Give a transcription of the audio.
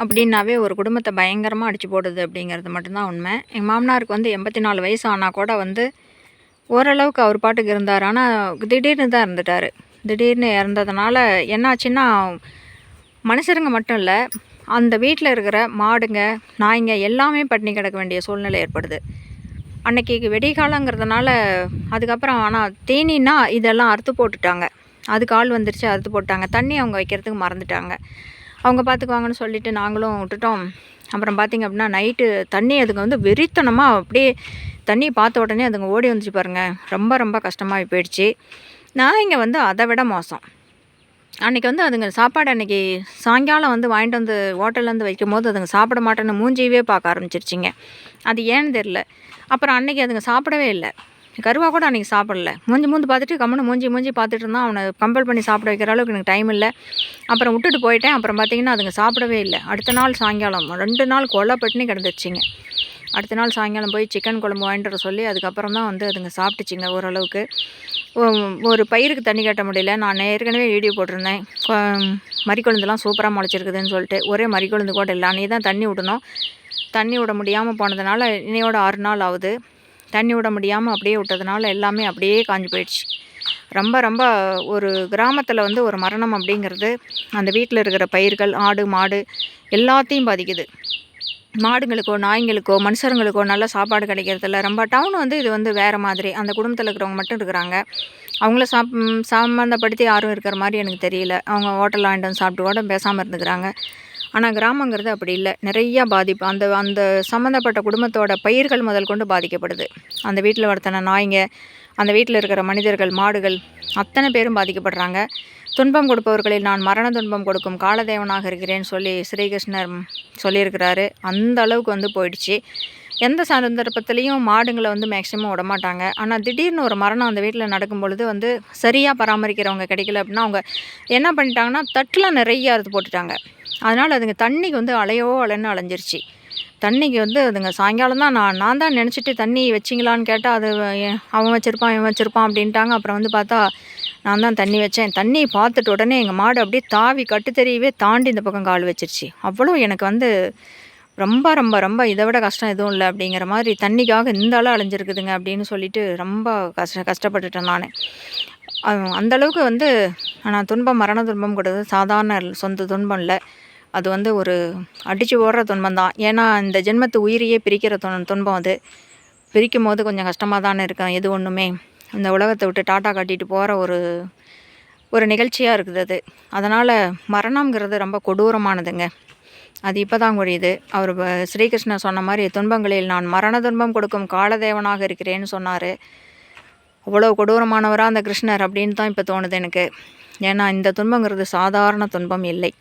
அப்படின்னாவே ஒரு குடும்பத்தை பயங்கரமாக அடிச்சு போடுது அப்படிங்கிறது மட்டும்தான் உண்மை. எங்கள் மாமனாருக்கு வந்து எண்பத்தி நாலு வயசு ஆனால் கூட வந்து ஓரளவுக்கு அவர் பாட்டுக்கு இருந்தார். ஆனால் திடீர்னு தான் இருந்துட்டார் திடீர்னு இறந்ததுனால என்னாச்சுன்னா மனுஷருங்க மட்டும் இல்லை அந்த வீட்டில் இருக்கிற மாடுங்க நாய்ங்க எல்லாமே பட்டினி கிடக்க வேண்டிய சூழ்நிலை ஏற்படுது. அன்னைக்கு வெடிகாலங்கிறதுனால அதுக்கப்புறம் ஆனால் தேனின்னா இதெல்லாம் அறுத்து போட்டுட்டாங்க. அதுக்கு ஆள் வந்துருச்சு அறுத்து போட்டாங்க. தண்ணி அவங்க வைக்கிறதுக்கு மறந்துட்டாங்க. அவங்க பார்த்துக்குவாங்கன்னு சொல்லிட்டு நாங்களும் விட்டுட்டோம். அப்புறம் பார்த்திங்க அப்படின்னா நைட்டு தண்ணி அதுங்க வந்து வெறித்தனமாக அப்படியே தண்ணி பார்த்த உடனே அதுங்க ஓடி வந்துச்சு பாருங்கள் ரொம்ப ரொம்ப கஷ்டமாகி போயிடுச்சு. நாய்ங்க வந்து அதை விட மோசம். அன்றைக்கி வந்து அதுங்க சாப்பாடு அன்றைக்கி சாயங்காலம் வந்து வாங்கிட்டு வந்து ஹோட்டல்லேருந்து வைக்கும் போது அதுங்க சாப்பிட மாட்டேன்னு மூஞ்சியவே பார்க்க ஆரம்பிச்சிருச்சிங்க. அது ஏன்னு தெரில அப்புறம் அன்றைக்கி அதுங்க சாப்பிடவே இல்லை. கருவா கூட அன்றைக்கி சாப்பிடல. மூஞ்சி மூந்து பார்த்துட்டு கம்முன்னு மூஞ்சி மூஞ்சி பார்த்துட்டு இருந்தான் அவனை கம்பல் பண்ணி சாப்பிட வைக்கிற அளவுக்கு எனக்கு டைம் இல்லை. அப்புறம் விட்டுட்டு போயிட்டேன். அப்புறம் பார்த்திங்கன்னா அதுங்க சாப்பிடவே இல்லை. அடுத்த நாள் சாயங்காலம். ரெண்டு நாள் கொலை பட்டினி அடுத்த நாள் சாயங்காலம் போய் சிக்கன் குழம்பு வாங்கிட்டு வர சொல்லி அதுக்கப்புறம் தான் வந்து அதுங்க சாப்பிட்டுச்சிங்க ஓரளவுக்கு. ஒரு பயிருக்கு தண்ணி கட்ட முடியல. நான் ஏற்கனவே வீடியோ போட்டிருந்தேன். கொ- மறிக்கொழுந்துலாம் சூப்பராக முளைச்சிருக்குதுன்னு சொல்லிட்டு. ஒரே மறிக்கொழுந்து கூட இல்லை. அன்றைக்கி தான் தண்ணி விடணும் தண்ணி விட முடியாமல் போனதுனால இன்னையோட ஆறு நாள் ஆகுது. தண்ணி விட முடியாமல் அப்படியே விட்டதுனால எல்லாமே அப்படியே காஞ்சி போயிடுச்சு. ரொம்ப ரொம்ப ஒரு கிராமத்தில் வந்து ஒரு மரணம் அப்படிங்கிறது அந்த வீட்டில் இருக்கிற பயிர்கள் ஆடு மாடு எல்லாத்தையும் பாதிக்குது. மாடுங்களுக்கோ நாய்ங்களுக்கோ மனுஷருங்களுக்கோ நல்ல சாப்பாடு கிடைக்கிறதில்ல. ரொம்ப டவுன் வந்து இது வந்து வேறு மாதிரி. அந்த குடும்பத்தில் இருக்கிறவங்க மட்டும் இருக்கிறாங்க. அவங்கள சாப் சம்மந்தப்படுத்தி யாரும் இருக்கிற மாதிரி எனக்கு தெரியல. அவங்க ஹோட்டலில் வாங்கிட்டு வந்து சாப்பிட்டு கூட பேசாமல் இருந்துக்கிறாங்க. ஆனால் கிராமங்கிறது அப்படி இல்லை. நிறையா பாதிப்பு அந்த அந்த சம்மந்தப்பட்ட குடும்பத்தோட பயிர்கள் முதல் கொண்டு பாதிக்கப்படுது. அந்த வீட்டில் வளர்த்தன நாய்ங்க அந்த வீட்டில் இருக்கிற மனிதர்கள் மாடுகள் அத்தனை பேரும் பாதிக்கப்படுறாங்க. துன்பம் கொடுப்பவர்களில் நான் மரண துன்பம் கொடுக்கும் காலதேவனாக இருக்கிறேன்னு சொல்லி ஸ்ரீகிருஷ்ணர் சொல்லியிருக்கிறாரு. அந்த அளவுக்கு வந்து போயிடுச்சு. எந்த சந்தர்ப்பத்துலேயும் மாடுங்களை வந்து மேக்ஸிமம் விட மாட்டாங்க ஆனால் திடீர்னு ஒரு மரணம் அந்த வீட்டில் நடக்கும் பொழுது வந்து சரியாக பராமரிக்கிறவங்க கிடைக்கல அப்படின்னா அவங்க என்ன பண்ணிட்டாங்கன்னா தட்டில் நிறைய அறுத்து போட்டுட்டாங்க. அதனால் அதுங்க தண்ணிக்கு வந்து அலையோ அலைன்னு அலைஞ்சிருச்சு. தண்ணிக்கு வந்து அதுங்க சாயங்காலம் தான் நான் நான் தான் நினச்சிட்டு தண்ணி வச்சிங்களான்னு கேட்டால் அது அவன் வச்சுருப்பான் இவன் வச்சுருப்பான் அப்படின்ட்டாங்க. அப்புறம் வந்து பார்த்தா நான் தான் தண்ணி வச்சேன். தண்ணி பார்த்துட்டு உடனே எங்கள் மாடு அப்படியே தாவி கட்டு தெரியவே தாண்டி இந்த பக்கம் கால் வச்சிருச்சு. அவ்வளோ எனக்கு வந்து ரொம்ப ரொம்ப ரொம்ப இதை விட கஷ்டம் எதுவும் இல்லை அப்படிங்கிற மாதிரி தண்ணிக்காக இந்த அளவு அலைஞ்சிருக்குதுங்க அப்படின்னு சொல்லிட்டு ரொம்ப கஷ்ட கஷ்டப்பட்டுட்டேன் நான். அந்த அளவுக்கு வந்து நான் துன்பம் மரண துன்பம் கொடுத்தது சாதாரண சொந்த துன்பம் இல்லை. அது வந்து ஒரு அடித்து ஓடுற துன்பம் தான். ஏன்னா இந்த ஜென்மத்து உயிரையே பிரிக்கிற துன் துன்பம் அது. பிரிக்கும் போது கொஞ்சம் கஷ்டமாக தானே இருக்கும். எது ஒன்றுமே இந்த உலகத்தை விட்டு டாட்டா காட்டிட்டு போகிற ஒரு ஒரு நிகழ்ச்சியாக இருக்குது அது. அதனால் மரணம்ங்கிறது ரொம்ப கொடூரமானதுங்க. அது இப்போ தான் புரியுது அவர் ஸ்ரீகிருஷ்ணன் ஸ்ரீகிருஷ்ணர் சொன்ன மாதிரி துன்பங்களில் நான் மரண துன்பம் கொடுக்கும் காலதேவனாக இருக்கிறேன்னு சொன்னார். அவ்வளோ கொடூரமானவராக அந்த கிருஷ்ணர் அப்படின்னு தான் இப்போ தோணுது எனக்கு. ஏன்னா இந்த துன்பங்கிறது சாதாரண துன்பம் இல்லை.